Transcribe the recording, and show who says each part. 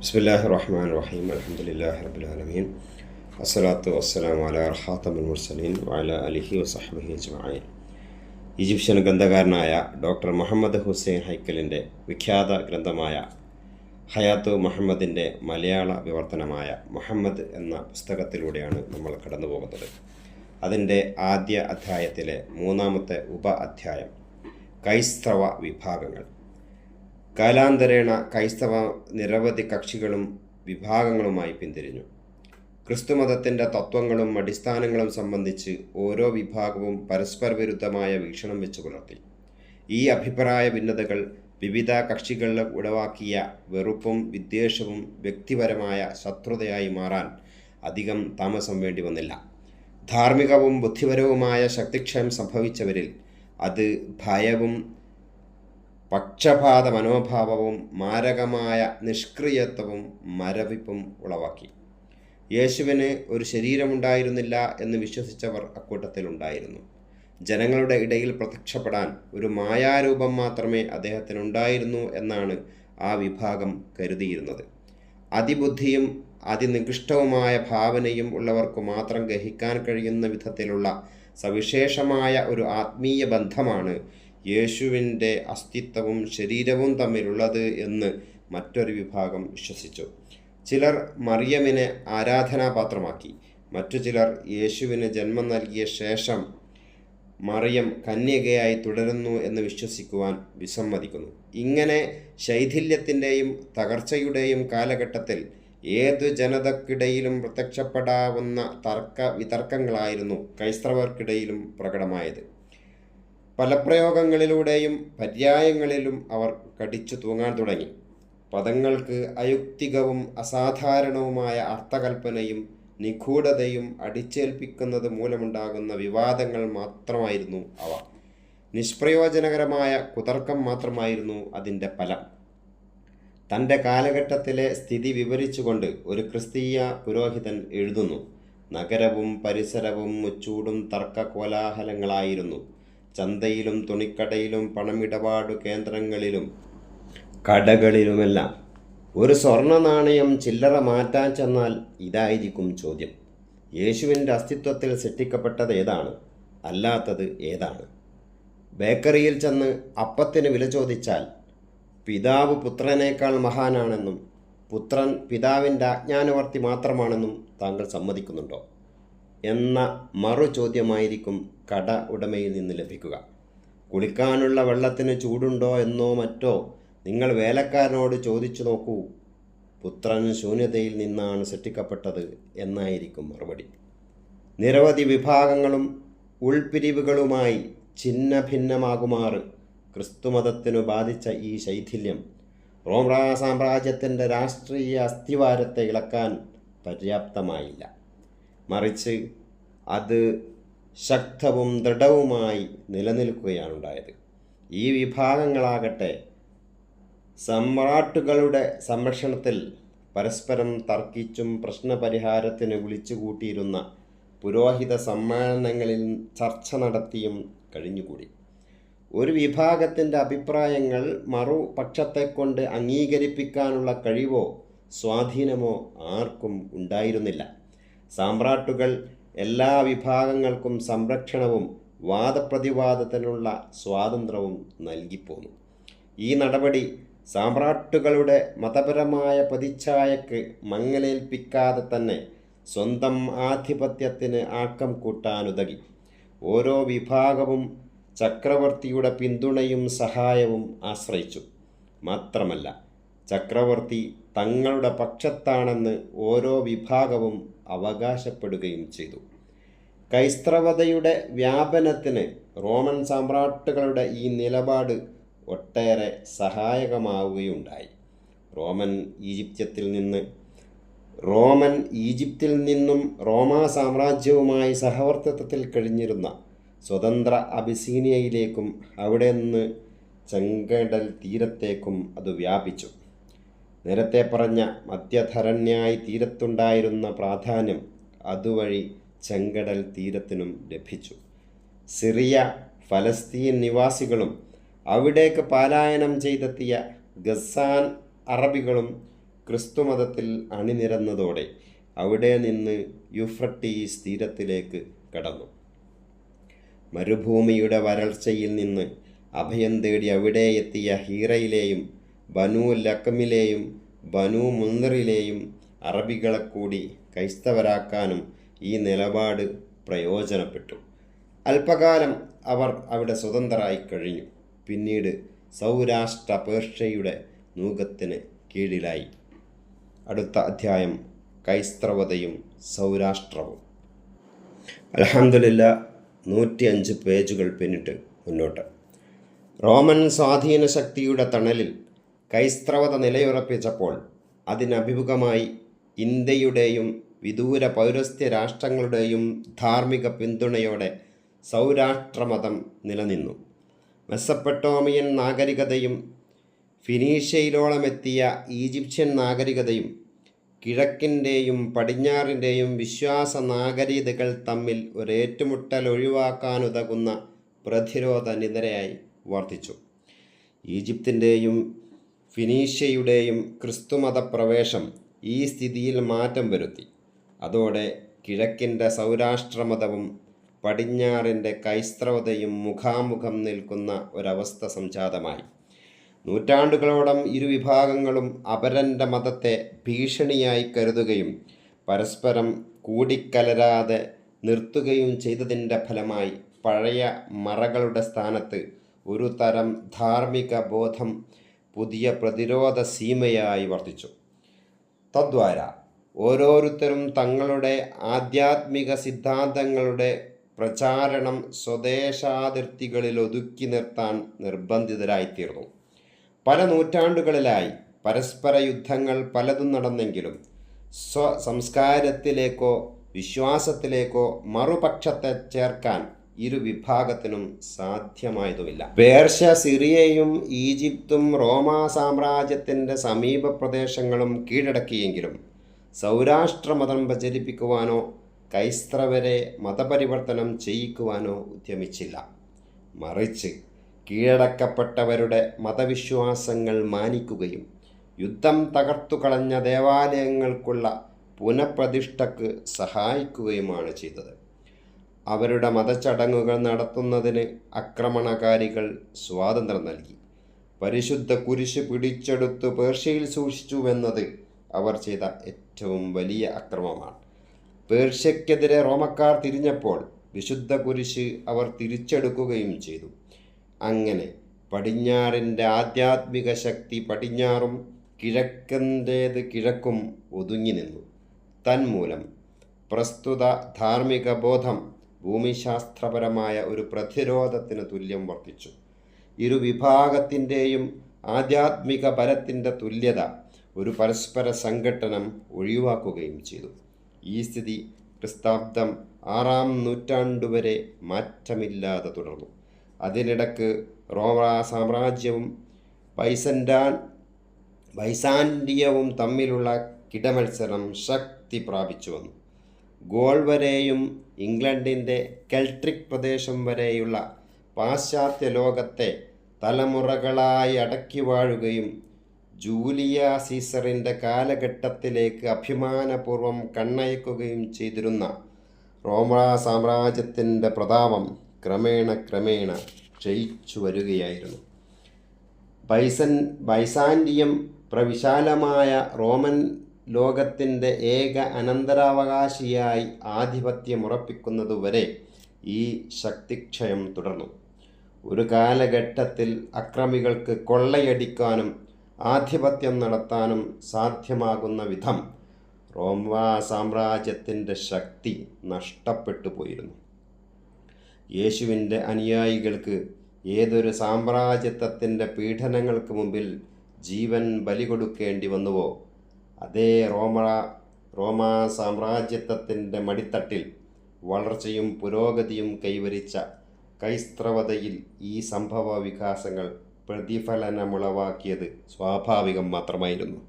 Speaker 1: ബിസ്മില്ലാഹി റഹ്മാൻ റഹീം അലഹമുല്ലാഹി റബുലാലമീൻ അസ്സലാത്തു വസ്സലാം അല റഹാത്തമുൽ മുർസലീൻ വല അലിഹി വസഹബി അജ്മായിൻ ഈജിപ്ഷ്യൻ ഗ്രന്ഥകാരനായ ഡോക്ടർ മുഹമ്മദ് ഹുസൈൻ ഹൈക്കലിന്റെ വിഖ്യാത ഗ്രന്ഥമായ ഹയാത്തു മുഹമ്മദിന്റെ മലയാള വിവർത്തനമായ മുഹമ്മദ് എന്ന പുസ്തകത്തിലൂടെയാണ് നമ്മൾ കടന്നു പോകുന്നത്. അതിന്റെ ആദ്യ അധ്യായത്തിലെ മൂന്നാമത്തെ ഉപ അധ്യായം ക്രൈസ്തവ വിഭാഗങ്ങൾ. കാലാന്തരേണ ക്രൈസ്തവ നിരവധി കക്ഷികളും വിഭാഗങ്ങളുമായി പിന്തിരിഞ്ഞു. ക്രിസ്തുമതത്തിന്റെ തത്വങ്ങളും അടിസ്ഥാനങ്ങളും സംബന്ധിച്ച് ഓരോ വിഭാഗവും പരസ്പര വിരുദ്ധമായ വീക്ഷണം വെച്ച് പുലർത്തി. ഈ അഭിപ്രായ ഭിന്നതകൾ വിവിധ കക്ഷികളിൽ ഉളവാക്കിയ വെറുപ്പും വിദ്വേഷവും വ്യക്തിപരമായ ശത്രുതയായി മാറാൻ അധികം താമസം വേണ്ടി വന്നില്ല. ധാർമ്മികവും ബുദ്ധിപരവുമായ ശക്തിക്ഷയം സംഭവിച്ചവരിൽ അത് ഭയവും പക്ഷപാത മനോഭാവവും മാരകമായ നിഷ്ക്രിയത്വവും മരവിപ്പും ഉളവാക്കി. യേശുവിന് ഒരു ശരീരമുണ്ടായിരുന്നില്ല എന്ന് വിശ്വസിച്ചവർ അക്കൂട്ടത്തിലുണ്ടായിരുന്നു. ജനങ്ങളുടെ ഇടയിൽ പ്രത്യക്ഷപ്പെടാൻ ഒരു മായാരൂപം മാത്രമേ അദ്ദേഹത്തിനുണ്ടായിരുന്നു എന്നാണ് ആ വിഭാഗം കരുതിയിരുന്നത്. അതിബുദ്ധിയും അതിനികൃഷ്ടവുമായ ഭാവനയും ഉള്ളവർക്ക് മാത്രം ഗ്രഹിക്കാൻ കഴിയുന്ന വിധത്തിലുള്ള സവിശേഷമായ ഒരു ആത്മീയ ബന്ധമാണ് യേശുവിന്റെ അസ്തിത്വവും ശരീരവും തമ്മിലുള്ളത് എന്ന് മറ്റൊരു വിഭാഗം വിശ്വസിച്ചു. ചിലർ മറിയമിനെ ആരാധനാപാത്രമാക്കി മറ്റു ചിലർ യേശുവിന് ജന്മം നൽകിയ ശേഷം മറിയം കന്യകയായി തുടരുന്നു എന്ന് വിശ്വസിക്കുവാൻ വിസമ്മതിക്കുന്നു. ഇങ്ങനെ ശൈഥില്യത്തിന്റെയും തകർച്ചയുടെയും കാലഘട്ടത്തിൽ ഏതു ജനതക്കിടയിലും പ്രത്യക്ഷപ്പെടാവുന്ന തർക്ക വിതർക്കങ്ങളായിരുന്നു ക്രൈസ്തവർക്കിടയിലും പ്രകടമായത്. പലപ്രയോഗങ്ങളിലൂടെയും പര്യായങ്ങളിലും അവർ കടിച്ചു തൂങ്ങാൻ തുടങ്ങി. പദങ്ങൾക്ക് അയുക്തികവും അസാധാരണവുമായ അർത്ഥകൽപ്പനയും നിഗൂഢതയും അടിച്ചേൽപ്പിക്കുന്നത് മൂലമുണ്ടാകുന്ന വിവാദങ്ങൾ മാത്രമായിരുന്നു അവ. നിഷ്പ്രയോജനകരമായ കുതർക്കം മാത്രമായിരുന്നു അതിന്റെ ഫലം. തന്റെ കാലഘട്ടത്തിലെ സ്ഥിതി വിവരിച്ചുകൊണ്ട് ഒരു ക്രിസ്തീയ പുരോഹിതൻ എഴുതുന്നു. നഗരവും പരിസരവും മുച്ചൂടും തർക്ക കോലാഹലങ്ങളായിരുന്നു. ചന്തയിലും തുണിക്കടയിലും പണമിടപാടു കേന്ദ്രങ്ങളിലും കടകളിലുമെല്ലാം ഒരു സ്വർണ നാണയം ചില്ലറ മാറ്റാൻ ചെന്നാൽ ഇതായിരിക്കും ചോദ്യം. യേശുവിന്റെ അസ്തിത്വത്തിൽ സൃഷ്ടിക്കപ്പെട്ടത് ഏതാണ്? അല്ലാത്തത് ഏതാണ്? ബേക്കറിയിൽ ചെന്ന് അപ്പത്തിന് വില ചോദിച്ചാൽ പിതാവ് പുത്രനേക്കാൾ മഹാനാണെന്നും പുത്രൻ പിതാവിന്റെ അജ്ഞാനവർത്തി മാത്രമാണെന്നും താങ്കൾ സമ്മതിക്കുന്നുണ്ടോ? എന്ന മറു ചോദ്യമായിരിക്കും കട ഉടമയിൽ നിന്ന് ലഭിക്കുക. കുളിക്കാനുള്ള വെള്ളത്തിന് ചൂടുണ്ടോ എന്നോ മറ്റോ നിങ്ങൾ വേലക്കാരനോട് ചോദിച്ചു നോക്കൂ. പുത്രൻ ശൂന്യതയിൽ നിന്നാണ് സൃഷ്ടിക്കപ്പെട്ടത് എന്നായിരിക്കും മറുപടി. നിരവധി വിഭാഗങ്ങളും ഉൾപിരിവുകളുമായി ഛിന്ന ഭിന്നമാകുമാറ് ക്രിസ്തുമതത്തിനു ബാധിച്ച ഈ ശൈഥില്യം. റോംറാ സാമ്രാജ്യത്തിന്റെ രാഷ്ട്രീയ അസ്ഥിവാരത്തെ ഇളക്കാൻ പര്യാപ്തമായില്ല. മറിച്ച് അത് ശക്തവും ദൃഢവുമായി നിലനിൽക്കുകയാണുണ്ടായത്. ഈ വിഭാഗങ്ങളാകട്ടെ സമ്രാട്ടുകളുടെ സംരക്ഷണത്തിൽ പരസ്പരം തർക്കിച്ചും പ്രശ്നപരിഹാരത്തിന് വിളിച്ചുകൂട്ടിയിരുന്ന പുരോഹിത സമ്മേളനങ്ങളിൽ ചർച്ച നടത്തിയും കഴിഞ്ഞുകൂടി. ഒരു വിഭാഗത്തിന്റെ അഭിപ്രായങ്ങൾ മറുപക്ഷത്തെക്കൊണ്ട് അംഗീകരിപ്പിക്കാനുള്ള കഴിവോ സ്വാധീനമോ ആർക്കും ഉണ്ടായിരുന്നില്ല. സാമ്രാട്ടുകൾ എല്ലാ വിഭാഗങ്ങൾക്കും സംരക്ഷണവും വാദപ്രതിവാദത്തിനുള്ള സ്വാതന്ത്ര്യവും നൽകിപ്പോന്നു. ഈ നടപടി സാമ്രാട്ടുകളുടെ മതപരമായ പതിച്ഛായക്ക് മങ്ങലേൽപ്പിക്കാതെ തന്നെ സ്വന്തം ആധിപത്യത്തിന് ആക്കം കൂട്ടാനുതകി. ഓരോ വിഭാഗവും ചക്രവർത്തിയുടെ പിന്തുണയും സഹായവും ആശ്രയിച്ചു. മാത്രമല്ല ചക്രവർത്തി തങ്ങളുടെ പക്ഷത്താണെന്ന് ഓരോ വിഭാഗവും അവകാശപ്പെടുകയും ചെയ്തു. ക്രൈസ്തവതയുടെ വ്യാപനത്തിന് റോമൻ സാമ്രാട്ടുകളുടെ ഈ നിലപാട് ഒട്ടേറെ സഹായകമാവുകയുണ്ടായി. റോമൻ ഈജിപ്ത്യത്തിൽ നിന്ന് റോമൻ ഈജിപ്തിൽ നിന്നും റോമാ സാമ്രാജ്യവുമായി സഹവർത്തിത്വത്തിൽ കഴിഞ്ഞിരുന്ന സ്വതന്ത്ര അബിസീനിയയിലേക്കും അവിടെ നിന്ന് ചെങ്കടൽ തീരത്തേക്കും അത് വ്യാപിച്ചു. നേരത്തെ പറഞ്ഞ മധ്യധരണ്യായി തീരത്തുണ്ടായിരുന്ന പ്രാധാന്യം അതുവഴി ചെങ്കടൽ തീരത്തിനും ലഭിച്ചു. സിറിയ ഫലസ്തീൻ നിവാസികളും അവിടേക്ക് പാലായനം ചെയ്തെത്തിയ ഗസാൻ അറബികളും ക്രിസ്തുമതത്തിൽ അണിനിരന്നതോടെ അവിടെ നിന്ന് യുഫ്രട്ടീസ് തീരത്തിലേക്ക് കടന്നു. മരുഭൂമിയുടെ വരൾച്ചയിൽ നിന്ന് അഭയം തേടി അവിടെ എത്തിയ ഹീറയിലെയും ബനു ലക്കമിലെയും ബനു മുന്ദറിലെയും അറബികളെ കൂടി ക്രൈസ്തവരാക്കാനും ഈ നിലപാട് പ്രയോജനപ്പെട്ടു. അല്പകാലം അവർ അവിടെ സ്വതന്ത്രരായി കഴിഞ്ഞു. പിന്നീട് സൗരാഷ്ട്ര പേർഷ്യയുടെ നൂകത്തിന് കീഴിലായി. അടുത്ത അധ്യായം ക്രൈസ്തവതയും സൗരാഷ്ട്രവും. അലഹമില്ല നൂറ്റി അഞ്ച് പേജുകൾ പിന്നിട്ട് മുന്നോട്ട്. റോമൻ സ്വാധീന ശക്തിയുടെ തണലിൽ ക്രൈസ്തവത നിലയുറപ്പിച്ചപ്പോൾ അതിനഭിമുഖമായി ഇന്ത്യയുടെയും വിദൂര പൗരസ്ത്യ രാഷ്ട്രങ്ങളുടെയും ധാർമ്മിക പിന്തുണയോടെ സൗരാഷ്ട്രമതം നിലനിന്നു. മെസ്സപ്പെട്ടോമിയൻ നാഗരികതയും ഫിനീഷ്യയിലോളമെത്തിയ ഈജിപ്ഷ്യൻ നാഗരികതയും കിഴക്കിന്റെയും പടിഞ്ഞാറിന്റെയും വിശ്വാസ നാഗരികതകൾ തമ്മിൽ ഒരേറ്റുമുട്ടൽ ഒഴിവാക്കാനുതകുന്ന പ്രതിരോധ നിരയായി വർദ്ധിച്ചു. ഈജിപ്തിന്റെയും ഫിനീഷ്യയുടെയും ക്രിസ്തുമത പ്രവേശം ഈ സ്ഥിതിയിൽ മാറ്റം വരുത്തി. അതോടെ കിഴക്കിന്റെ സൗരാഷ്ട്രമതവും പടിഞ്ഞാറിന്റെ ക്രൈസ്തവതയും മുഖാമുഖം നിൽക്കുന്ന ഒരവസ്ഥ സംജാതമായി. നൂറ്റാണ്ടുകളോളം ഇരുവിഭാഗങ്ങളും അപരന്റെ മതത്തെ ഭീഷണിയായി കരുതുകയും പരസ്പരം കൂടിക്കലരാതെ നിർത്തുകയും ചെയ്തതിന്റെ ഫലമായി പഴയ മറകളുടെ സ്ഥാനത്ത് ഒരു തരം ധാർമ്മിക ബോധം പുതിയ പ്രതിരോധ സീമയായി വർദ്ധിച്ചു തദ്വാര ഓരോരുത്തരും തങ്ങളുടെ ആധ്യാത്മിക സിദ്ധാന്തങ്ങളുടെ പ്രചാരണം സ്വദേശാതിർത്തികളിൽ ഒതുക്കി നിർത്താൻ നിർബന്ധിതരായിത്തീർന്നു. പല നൂറ്റാണ്ടുകളിലായി പരസ്പര യുദ്ധങ്ങൾ പലതും നടന്നെങ്കിലും സ്വ സംസ്കാരത്തിലേക്കോ വിശ്വാസത്തിലേക്കോ മറുപക്ഷത്തെ ചേർക്കാൻ ഇരു വിഭാഗത്തിനും സാധ്യമായതുമില്ല. പേർഷ്യ സിറിയയും ഈജിപ്തും റോമാ സാമ്രാജ്യത്തിന്റെ സമീപ പ്രദേശങ്ങളും കീഴടക്കിയെങ്കിലും സൗരാഷ്ട്രമതം പ്രചരിപ്പിക്കുവാനോ ക്രൈസ്തവരെ മതപരിവർത്തനം ചെയ്യിക്കുവാനോ ഉദ്യമിച്ചില്ല. മറിച്ച് കീഴടക്കപ്പെട്ടവരുടെ മതവിശ്വാസങ്ങൾ മാനിക്കുകയും യുദ്ധം തകർത്തു കളഞ്ഞ ദേവാലയങ്ങൾക്കുള്ള പുനഃപ്രതിഷ്ഠക്ക് സഹായിക്കുകയുമാണ് ചെയ്തത്. അവരുടെ മതച്ചടങ്ങുകൾ നടത്തുന്നതിന് ആക്രമണകാരികൾ സ്വാതന്ത്ര്യം നൽകി. പരിശുദ്ധ കുരിശ് പിടിച്ചെടുത്ത് പേർഷ്യയിൽ സൂക്ഷിച്ചുവെന്നത് അവർ ചെയ്ത ഏറ്റവും വലിയ അക്രമമാണ്. പേർഷ്യക്കെതിരെ റോമക്കാർ തിരിഞ്ഞപ്പോൾ വിശുദ്ധ കുരിശ് അവർ തിരിച്ചെടുക്കുകയും ചെയ്തു. അങ്ങനെ പടിഞ്ഞാറിന്റെ ആധ്യാത്മിക ശക്തി പടിഞ്ഞാറും കിഴക്കന്റേത് കിഴക്കും ഒതുങ്ങി നിന്നു. തന്മൂലം പ്രസ്തുത ധാർമ്മിക ബോധം ഭൂമിശാസ്ത്രപരമായ ഒരു പ്രതിരോധത്തിന് തുല്യം വർദ്ധിച്ചു ഇരു വിഭാഗത്തിന്റെയും ആധ്യാത്മിക ബലത്തിന്റെ തുല്യത ഒരു പരസ്പര സംഘട്ടനം ഒഴിവാക്കുകയും ചെയ്തു. ഈ സ്ഥിതി ക്രിസ്താബ്ദം ആറാം നൂറ്റാണ്ടുവരെ മാറ്റമില്ലാതെ തുടർന്നു. അതിനിടക്ക് റോമ സാമ്രാജ്യവും ബൈസൻഡാൻ ബൈസാൻഡിയവും തമ്മിലുള്ള കിടമത്സരം ശക്തി പ്രാപിച്ചു വന്നു ഗോൾ വരെയും ഇംഗ്ലണ്ടിന്റെ കെൽട്രിക് പ്രദേശം വരെയുള്ള പാശ്ചാത്യ ലോകത്തെ തലമുറകളായി അടക്കി വാഴുകയും ജൂലിയ സീസറിന്റെ കാലഘട്ടത്തിലേക്ക് അഭിമാനപൂർവം കണ്ണയക്കുകയും ചെയ്തിരുന്ന റോമാ സാമ്രാജ്യത്തിന്റെ പ്രതാപം ക്രമേണ ക്രമേണ ക്ഷയിച്ചു വരികയായിരുന്നു. ബൈസൻ ബൈസാൻഡിയം പ്രവിശാലമായ റോമൻ ലോകത്തിന്റെ ഏക അനന്തരാവകാശിയായി ആധിപത്യമുറപ്പിക്കുന്നതുവരെ ഈ ശക്തിക്ഷയം തുടർന്നു. ഒരു കാലഘട്ടത്തിൽ അക്രമികൾക്ക് കൊള്ളയടിക്കാനും ആധിപത്യം നടത്താനും സാധ്യമാകുന്ന വിധം റോമ സാമ്രാജ്യത്തിന്റെ ശക്തി നഷ്ടപ്പെട്ടു പോയിരുന്നു. യേശുവിന്റെ അനുയായികൾക്ക് ഏതൊരു സാമ്രാജ്യത്വത്തിന്റെ പീഡനങ്ങൾക്ക് മുമ്പിൽ ജീവൻ ബലി കൊടുക്കേണ്ടി വന്നുവോ അതേ റോമ റോമാ സാമ്രാജ്യത്വത്തിന്റെ മടിത്തട്ടിൽ വളർച്ചയും പുരോഗതിയും കൈവരിച്ച ക്രൈസ്തവതയിൽ ഈ സംഭവ വികാസങ്ങൾ പ്രതിഫലനമുളവാക്കിയത് സ്വാഭാവികം മാത്രമായിരുന്നു.